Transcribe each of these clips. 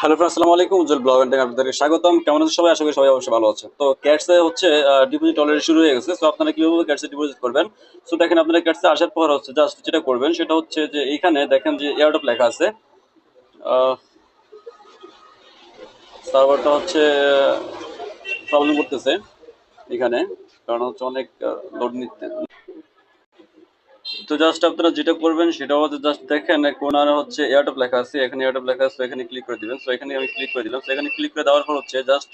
Hello friend আসসালামু আলাইকুম। উজ্জ্বল blog and আপনাদেরকে স্বাগতম। কেমন আছেন সবাই? আশা করি সবাই অবশ্যই ভালো আছে তো ক্যাটসে হচ্ছে ডিপোজিট অলরেডি শুরু হয়ে গেছে। সো আপনারা কীভাবে ক্যাটসে ডিপোজিট করবেন? সো দেখেন আপনারা ক্যাটসে আসার পর হচ্ছে জাস্ট যেটা করবেন, সেটা হচ্ছে যে এইখানে দেখেন যে এয়ারডপ লেখা আছে। সার্ভারটা হচ্ছে প্রবলেম করতেছে এখানে। কারণ হচ্ছে অনেক লোড নিতে তো জাস্ট আপনারা যেটা করবেন সেটা হচ্ছে জাস্ট দেখেন কোনার হচ্ছে এয়ারটপ লেখা আছে, এখানে এয়ারটপ লেখা আছে, এখানে ক্লিক করে দিবেন। সো এখানে আমি ক্লিক করে দিলাম। সো এখানে ক্লিক করে দেওয়ার পর হচ্ছে জাস্ট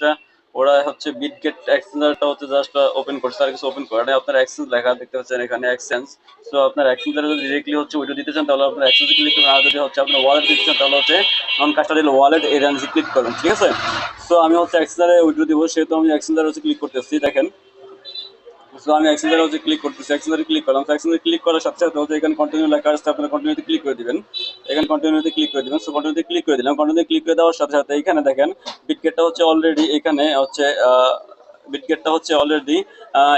ওরা হচ্ছে বিটগেট এক্সচেঞ্জারটা হচ্ছে জাস্ট ওপেন করছে। আর কিছু ওপেন করে নাই। আপনার এক্সচেঞ্জ লেখা দেখতে পাচ্ছেন এখানে এক্সচেঞ্জ সো আপনার এক্সচেঞ্জারে যদি ডিরেক্টলি হচ্ছে ওইটা দিতে চান, তাহলে আপনার এক্সচেঞ্জে ক্লিক করবেন আর যদি হচ্ছে আপনার ওয়ালেট দিতে চান, তাহলে হচ্ছে নন কাস্টাডিয়াল ওয়ালেট রেঞ্জে ক্লিক করবেন, ঠিক আছে? সো আমি হচ্ছে এক্সচেঞ্জারে উইড্রো দিব, সেহেতু আমি এক্সচেঞ্জারে হচ্ছে ক্লিক করতেছি, দেখেন। সো আমি এক্সেঞ্জারে হচ্ছে ক্লিক করতেছি এক্সেঞ্জারে ক্লিক করলাম। তো ক্লিক করার সাথে সাথে হচ্ছে এখানে কন্টিনিউ লেখা আসছে আপনারা কন্টিনিউতে ক্লিক করে দিবেন। এখানে কন্টিনিউতে ক্লিক করে দিবেন। সো কন্টিনিউতে ক্লিক করে দিলাম। কন্টিনিউতে ক্লিক করে দেওয়ার সাথে সাথে এখানে দেখেন বিটকেটটা হচ্ছে অলরেডি এখানে হচ্ছে বিটকেটটা হচ্ছে অলরেডি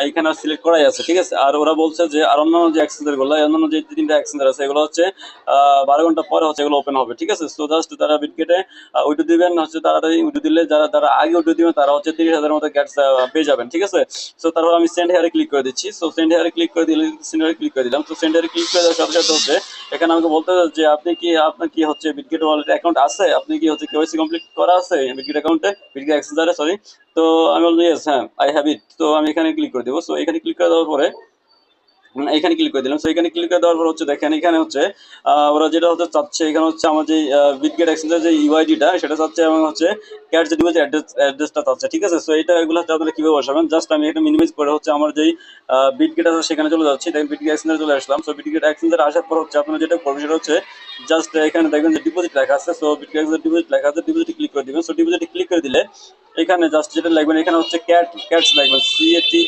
এখানে সিলেক্ট করাই আছে, ঠিক আছে? আর ওরা বলছে যে, আর অন্যান্য যে এক্সচেঞ্জারগুলো অন্যান্য যে তিনটা এক্সচেঞ্জার আছে, এগুলো হচ্ছে বারো ঘণ্টা পরে হচ্ছে এগুলো ওপেন হবে, ঠিক আছে? সো জাস্ট তারা বিটগেটে উইডো দিবেন, হচ্ছে তাড়াতাড়ি উইডো দিলে যারা যারা আগে উইডো দিবেন তারা হচ্ছে তিরিশ হাজারের মতো গ্যাটস পেয়ে যাবেন, ঠিক আছে? সো তারপর আমি সেন্ড হেয়ারে ক্লিক করে দিচ্ছি। সো সেন্ড হেয়ারে ক্লিক করে দিলে সেন্ড হেয়ারে ক্লিক করে দিলাম। তো সেন্ড হেয়ারে ক্লিক করে দেওয়ার সাথে সাথে হচ্ছে, এখানে আমাকে বলতে যে, আপনি কি, আপনার কি হচ্ছে বিটগেট ওয়ালেট অ্যাকাউন্ট আছে? আপনি কি হচ্ছে কেওয়াইসি কমপ্লিট করা আছে? বিটগেট অ্যাকাউন্টে বিটগেট এক্সচেঞ্জারে সরি তো আমি বলব ইয়েস হ্যাঁ আই হ্যাভ ইট তো আমি এখানে ক্লিক করে দেবো। সো এখানে ক্লিক করে দেওয়ার পরে এখানে ক্লিক করে দিলাম। সো এখানে ক্লিক করে দেওয়ার পর হচ্ছে দেখেন, এখানে হচ্ছে ওরা যেটা হচ্ছে চাচ্ছে, এখানে হচ্ছে আমার যে বিটগেট এক্সচেঞ্জের যে ইউআইডিটা সেটা চাচ্ছে এবং হচ্ছে ক্যাট যে ডিভাইস অ্যাড্রেস অ্যাড্রেসটা চাচ্ছে, ঠিক আছে? সো এটা এগুলো হচ্ছে আপনারা কীভাবে বসাবেন? জাস্ট আমি এটা মিনিমাইজ করে হচ্ছে আমার যেই বিটগেট আছে সেখানে চলে যাচ্ছি। দেখেন বিটগেট এক্সচেঞ্জে চলে আসলাম। সো বিটগেট এক্সচেঞ্জের আসার পর হচ্ছে আপনারা যেটা করবেন, সেটা হচ্ছে জাস্ট এখানে দেখবেন যে ডিপোজিট লেখা আছে। সো বিটগেট এক্সচেঞ্জের ডিপোজিট লেখা আছে ডিপোজিট ক্লিক করে দিবেন। সো ডিপোজিটে ক্লিক করে দিলে এখানে জাস্ট যেটা লাগবেন এখানে হচ্ছে ক্যাট ক্যাটস লাগবেন সি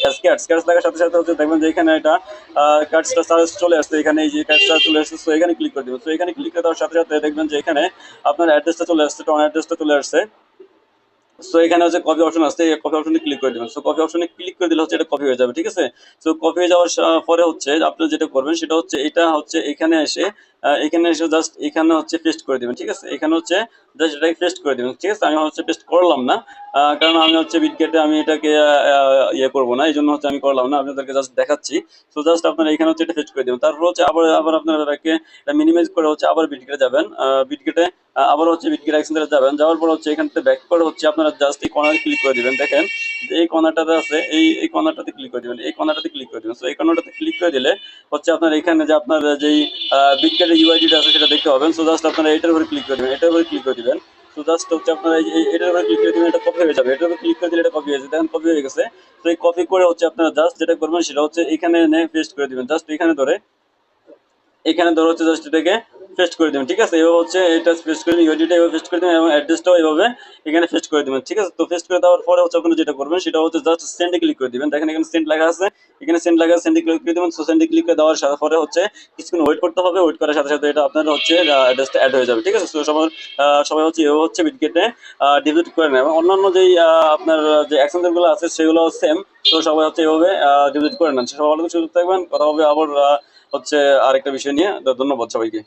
এস ক্যাটস ক্যাটস লাগার সাথে সাথে হচ্ছে দেখবেন যে এখানে এটা ক্যাটসটা সার্চ চলে আসছে, এখানে এই যে ক্যাটসটা চলে আসছে সো এখানে ক্লিক করে দিবেন সো এখানে ক্লিক করে দেওয়ার সাথে সাথে দেখবেন যে এখানে আপনার অ্যাড্রেসটা চলে আসছে টন অ্যাড্রেসটা চলে আসছে। সো এখানে হচ্ছে কপি অপশন আসছে, এই কপি অপশনে ক্লিক করে দেবেন। সো কপি অপশনে ক্লিক করে দিলে হচ্ছে এটা কপি হয়ে যাবে, ঠিক আছে? সো কপি হয়ে যাওয়ার পরে হচ্ছে আপনি যেটা করবেন, সেটা হচ্ছে এটা হচ্ছে এখানে এসে এখানে এসে জাস্ট এখানে হচ্ছে পেস্ট করে দিবেন, ঠিক আছে? এখানে হচ্ছে জাস্ট এটাকে পেস্ট করে দিবেন, ঠিক আছে? আমি হচ্ছে পেস্ট করলাম না কারণ আমি হচ্ছে বিটগেটে আমি এটাকে ইয়ে করব না, এই জন্য হচ্ছে আমি করলাম না আপনাদেরকে জাস্ট দেখাচ্ছি। সো জাস্ট আপনারা এখানে হচ্ছে এটা পেস্ট করে দিবেন। তারপর হচ্ছে আবার আবার আপনারা এটাকে মিনিমাইজ করে হচ্ছে আবার বিটগেটে যাবেন বিটগেটে আবার হচ্ছে বিটগেট এক্সচেঞ্জারে যাবেন, যাওয়ার পর হচ্ছে এখান থেকে ব্যাক করে হচ্ছে আপনারা জাস্ট এই কর্নারে ক্লিক করে দিবেন, দেখেন। এই কর্নারটাতে আছে, এই এই কর্নারটাতে ক্লিক করে দিবেন। এই কর্নারটাতে ক্লিক করে দিবেন। সো এই কর্নারটাতে ক্লিক করে দিলে হচ্ছে আপনার এখানে যে আপনার যেই বিটগেটের ইউআইডিটা আছে সেটা দেখতে পাবেন। সো জাস্ট আপনারা এটার উপরে ক্লিক করে দিবেন, এটার উপরে ক্লিক করে দিবেন। সো জাস্ট হচ্ছে আপনারা এই- এটার উপরে ক্লিক করে দিবেন, এটা কপি হয়ে যাবে। এটার উপরে ক্লিক করে দিলে এটা কপি হয়ে যাবে। দেখেন কপি হয়ে গেছে। তো এই কপি করে হচ্ছে আপনারা জাস্ট যেটা করবেন সেটা হচ্ছে এখানে এনে পেস্ট করে দিবেন। জাস্ট এখানে ধরে এখানে ধরো হচ্ছে জাস্ট এটাকে পেস্ট করে দেবেন, ঠিক আছে? এভাবে হচ্ছে এটা পেস্ট করে দিবেন ইউডিটা এভাবে পেস্ট করে দেবেন এবং অ্যাড্রেসটাও এভাবে এখানে পেস্ট করে দেবেন, ঠিক আছে? তো পেস্ট করে দেওয়ার পরে হচ্ছে আপনারা যেটা করবেন, সেটা হচ্ছে জাস্ট সেন্ডে ক্লিক করে দিবেন। দেখেন এখানে সেন্ড লেখা আছে, এখানে সেন্ড লেখা সেন্ডে ক্লিক করে দেবেন। সো সেন্ডে ক্লিক করে দেওয়ার সাথে পরে হচ্ছে কিছুক্ষণ ওয়েট করতে হবে ওয়েট করার সাথে সাথে এটা আপনার হচ্ছে অ্যাড্রেসটা অ্যাড হয়ে যাবে, ঠিক আছে? তো সবার সবাই হচ্ছে এভাবে হচ্ছে বিটগেটে ডিপোজিট করে নেয়। এবং অন্যান্য যেই আপনার যে অ্যাক্সেঞ্জারগুলো আছে, সেগুলো সেম তো সবাই হচ্ছে এভাবে ডিপোজিট করে নেন। সবাই ভালো সুযোগ থাকবেন। কথা হবে আবার হচ্ছে আরেকটা বিষয় নিয়ে ধন্যবাদ সবাইকে।